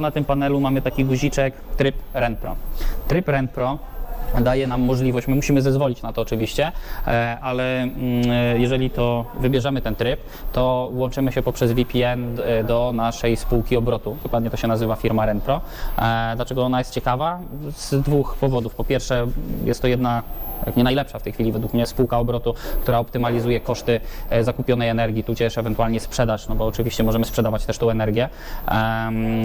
Na tym panelu mamy taki guziczek tryb RenPro. Tryb RenPro daje nam możliwość, my musimy zezwolić na to oczywiście, e, ale mm, jeżeli to wybierzemy ten tryb, to łączymy się poprzez VPN e, do naszej spółki obrotu. Dokładnie to się nazywa firma RenPro. E, Dlaczego ona jest ciekawa? Z dwóch powodów. Po pierwsze, jest to jedna jak nie najlepsza w tej chwili według mnie spółka obrotu, która optymalizuje koszty e, zakupionej energii, tudzież ewentualnie sprzedaż, no bo oczywiście możemy sprzedawać też tą energię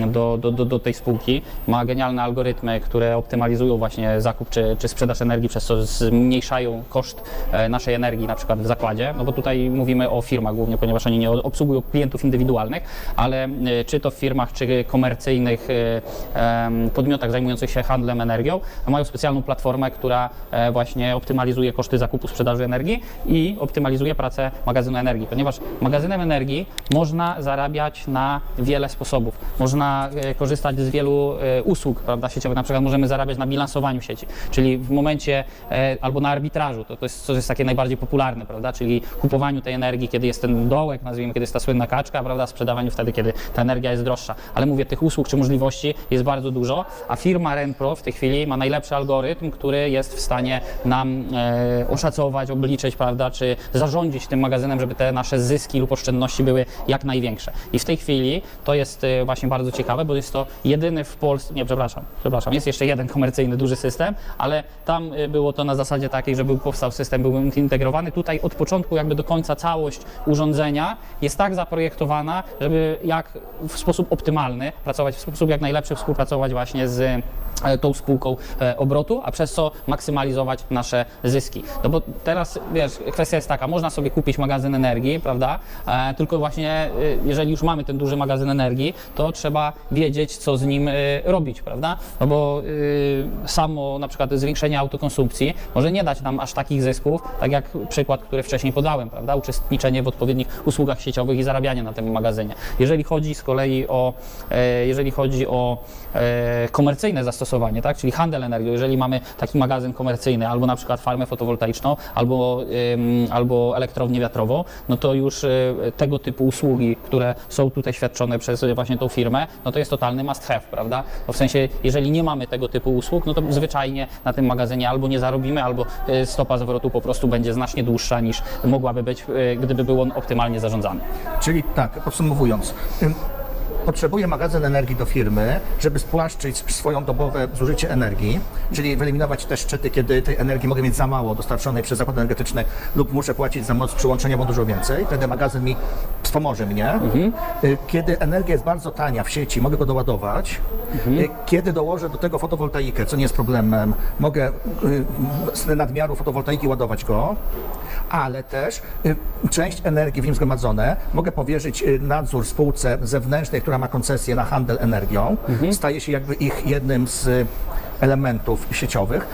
do, do, do, do tej spółki. Ma genialne algorytmy, które optymalizują właśnie zakup czy, czy sprzedaż energii, przez co zmniejszają koszt e, naszej energii na przykład w zakładzie, no bo tutaj mówimy o firmach głównie, ponieważ oni nie obsługują klientów indywidualnych, ale e, czy to w firmach, czy komercyjnych podmiotach zajmujących się handlem energią, mają specjalną platformę, która e, optymalizuje koszty zakupu sprzedaży energii i optymalizuje pracę magazynu energii, ponieważ magazynem energii można zarabiać na wiele sposobów. Można e, korzystać z wielu e, usług prawda, sieciowych, na przykład możemy zarabiać na bilansowaniu sieci, czyli w momencie e, albo na arbitrażu, to, to jest coś jest takie najbardziej popularne, prawda, czyli kupowaniu tej energii, kiedy jest ten dołek, nazwijmy, kiedy jest ta słynna kaczka, prawda, sprzedawaniu wtedy, kiedy ta energia jest droższa. Ale mówię, tych usług czy możliwości jest bardzo dużo, a firma RenPro w tej chwili ma najlepszy algorytm, który jest w stanie nam e, oszacować, obliczyć, prawda, czy zarządzić tym magazynem, żeby te nasze zyski lub oszczędności były jak największe. I w tej chwili to jest e, właśnie bardzo ciekawe, bo jest to jedyny w Polsce, nie, przepraszam, przepraszam, jest jeszcze jeden komercyjny duży system, ale tam e, było to na zasadzie takiej, że był powstał system, był integrowany. Tutaj od początku jakby do końca całość urządzenia jest tak zaprojektowana, żeby jak w sposób optymalny pracować, w sposób jak najlepszy współpracować właśnie z tą spółką e, obrotu, a przez co maksymalizować nasze zyski. No bo teraz, wiesz, kwestia jest taka, można sobie kupić magazyn energii, prawda, e, tylko właśnie e, jeżeli już mamy ten duży magazyn energii, to trzeba wiedzieć, co z nim e, robić, prawda, no bo e, samo na przykład zwiększenie autokonsumpcji może nie dać nam aż takich zysków, tak jak przykład, który wcześniej podałem, prawda, uczestniczenie w odpowiednich usługach sieciowych i zarabianie na tym magazynie. Jeżeli chodzi z kolei o, e, jeżeli chodzi o e, komercyjne zastosowanie, tak, czyli handel energią, jeżeli mamy taki magazyn komercyjny, albo na przykład farmę fotowoltaiczną, albo, ym, albo elektrownię wiatrową, no to już y, tego typu usługi, które są tutaj świadczone przez właśnie tą firmę, no to jest totalny must have, prawda? W sensie, jeżeli nie mamy tego typu usług, no to zwyczajnie na tym magazynie albo nie zarobimy, albo y, stopa zwrotu po prostu będzie znacznie dłuższa niż mogłaby być, y, gdyby był on optymalnie zarządzany. Czyli tak, podsumowując. Ym, Potrzebuję magazyn energii do firmy, żeby spłaszczyć swoją dobowe zużycie energii, czyli wyeliminować te szczyty, kiedy tej energii mogę mieć za mało dostarczonej przez zakład energetyczny lub muszę płacić za moc przyłączenia, bo dużo więcej. Wtedy magazyn mi wspomoże mnie. Y, Kiedy energia jest bardzo tania w sieci, mogę go doładować. Y, Kiedy dołożę do tego fotowoltaikę, co nie jest problemem, mogę y, z nadmiaru fotowoltaiki ładować go ale też część energii w nim zgromadzone mogę powierzyć nadzór spółce zewnętrznej, która ma koncesję na handel energią. Staje się jakby ich jednym z elementów sieciowych.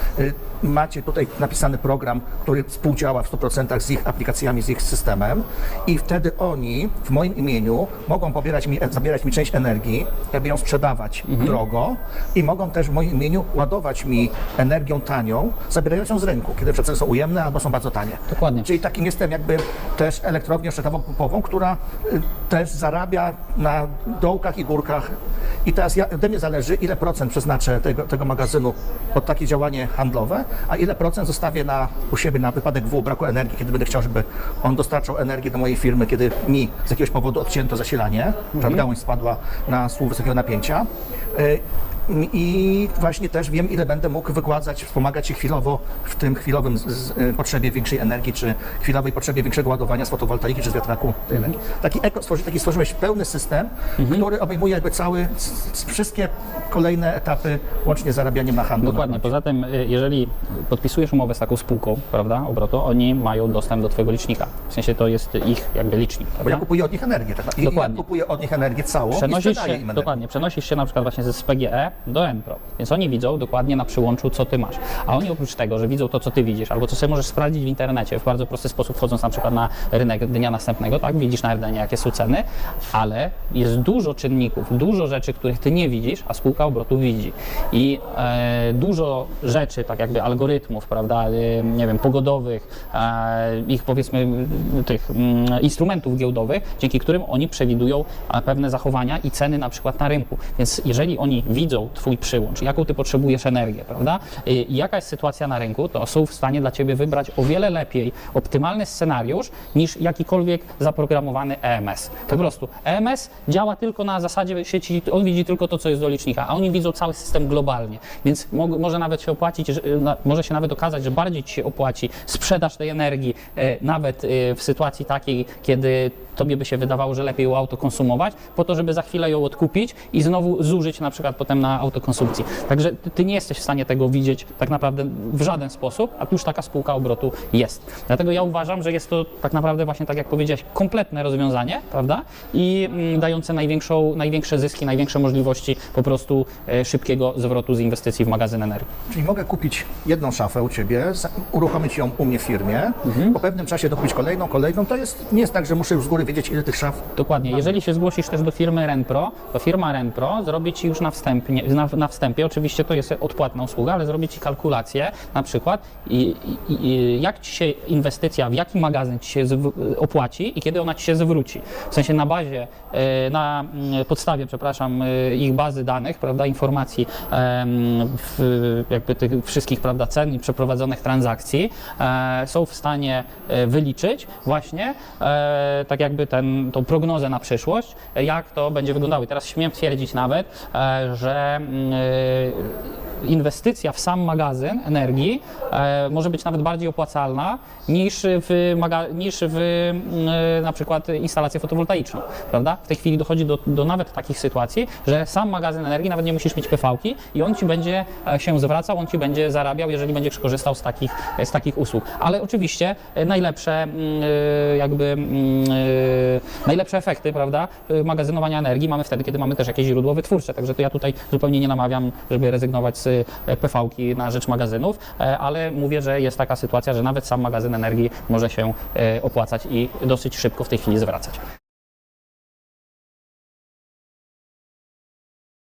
Macie tutaj napisany program, który współdziała w 100% z ich aplikacjami, z ich systemem i wtedy oni w moim imieniu mogą pobierać mi, zabierać mi część energii, jakby ją sprzedawać drogo i mogą też w moim imieniu ładować mi energią tanią, zabierając ją z rynku, kiedy przeceny są ujemne albo są bardzo tanie. Dokładnie. Czyli takim jestem jakby też elektrownią szczytową która y, też zarabia na dołkach i górkach. I teraz ja, ode mnie zależy, ile procent przeznaczę tego, tego magazynu pod takie działanie handlowe, a ile procent zostawię na, u siebie na wypadek W, braku energii, kiedy będę chciał, żeby on dostarczał energię do mojej firmy, kiedy mi z jakiegoś powodu odcięto zasilanie, mhm. gałąź spadła na słup wysokiego napięcia. Y, i właśnie też wiem, ile będę mógł wykładać, wspomagać się chwilowo w tym chwilowym z, z, y, potrzebie większej energii, czy chwilowej potrzebie większego ładowania z fotowoltaiki, czy z wiatraku energii. Taki, eko, stworzy, taki stworzyłeś pełny system, który obejmuje jakby cały, s- wszystkie kolejne etapy, łącznie z zarabianiem na handlu. Dokładnie. Poza tym, y, jeżeli podpisujesz umowę z taką spółką, prawda, obrotu, oni mają dostęp do Twojego licznika. W sensie to jest ich jakby licznik. Bo ja Prawda? kupuję od nich energię, tak? I Dokładnie. ja kupuję od nich energię całą i Przenosisz sprzedaję się, dokładnie, przenosisz się na przykład właśnie ze PGE do Enpro. Więc oni widzą dokładnie na przyłączu, co ty masz. A oni oprócz tego, że widzą to, co ty widzisz, albo co sobie możesz sprawdzić w internecie w bardzo prosty sposób, wchodząc na przykład na rynek dnia następnego, tak, widzisz na Rdenie, jakie są ceny, ale jest dużo czynników, dużo rzeczy, których ty nie widzisz, a spółka obrotu widzi. I e, dużo rzeczy, tak jakby algorytmów, prawda, e, nie wiem, pogodowych, e, ich powiedzmy tych mm, instrumentów giełdowych, dzięki którym oni przewidują e, pewne zachowania i ceny na przykład na rynku. Więc jeżeli oni widzą Twój przyłącz, jaką Ty potrzebujesz energię, prawda, jaka jest sytuacja na rynku, to są w stanie dla Ciebie wybrać o wiele lepiej optymalny scenariusz niż jakikolwiek zaprogramowany EMS. Po prostu EMS działa tylko na zasadzie sieci, on widzi tylko to, co jest do licznika, a oni widzą cały system globalnie, więc mo- może nawet się opłacić, może się nawet okazać, że bardziej Ci się opłaci sprzedaż tej energii, e, nawet e, w sytuacji takiej, kiedy Tobie by się wydawało, że lepiej ją autokonsumować, po to, żeby za chwilę ją odkupić i znowu zużyć na przykład potem na autokonsumpcji. Także ty, nie jesteś w stanie tego widzieć tak naprawdę w żaden sposób, a tu już taka spółka obrotu jest. Dlatego ja uważam, że jest to tak naprawdę właśnie tak jak powiedziałeś, kompletne rozwiązanie, prawda? I mm, dające największą, największe zyski, największe możliwości po prostu e, szybkiego zwrotu z inwestycji w magazyn energii. Czyli mogę kupić jedną szafę u Ciebie, uruchomić ją u mnie w firmie, po pewnym czasie dokupić kolejną, kolejną. To jest, nie jest tak, że muszę już z góry wiedzieć, ile tych szaf Dokładnie. Jeżeli się zgłosisz też do firmy Renpro, to firma Renpro zrobi Ci już na wstępie, na, na wstępie, oczywiście to jest odpłatna usługa, ale zrobi Ci kalkulację na przykład i, i, i jak Ci się inwestycja, w jaki magazyn Ci się opłaci i kiedy ona Ci się zwróci. W sensie na bazie, e, na mm, podstawie, przepraszam, e, ich bazy danych, prawda, informacji w, jakby tych wszystkich, prawda, cen i przeprowadzonych transakcji e, są w stanie wyliczyć właśnie tak jakby ten, tą prognozę na przyszłość, jak to będzie wyglądało. I teraz śmiem twierdzić nawet, e, że mm, e, inwestycja w sam magazyn energii e, może być nawet bardziej opłacalna niż w, niż w mm, na przykład instalację fotowoltaiczną, prawda? W tej chwili dochodzi do, do nawet takich sytuacji, że sam magazyn energii nawet nie musisz mieć PV-ki i on ci będzie się zwracał, on ci będzie zarabiał, jeżeli będziesz korzystał z takich, z takich usług. Ale oczywiście najlepsze mm, jakby najlepsze efekty, prawda, e, magazynowania energii mamy wtedy, kiedy mamy też jakieś źródło wytwórcze. Także to ja tutaj zupełnie nie namawiam, żeby rezygnować z e, PV-ki na rzecz magazynów, e, ale mówię, że jest taka sytuacja, że nawet sam magazyn energii może się e, opłacać i dosyć szybko w tej chwili zwracać.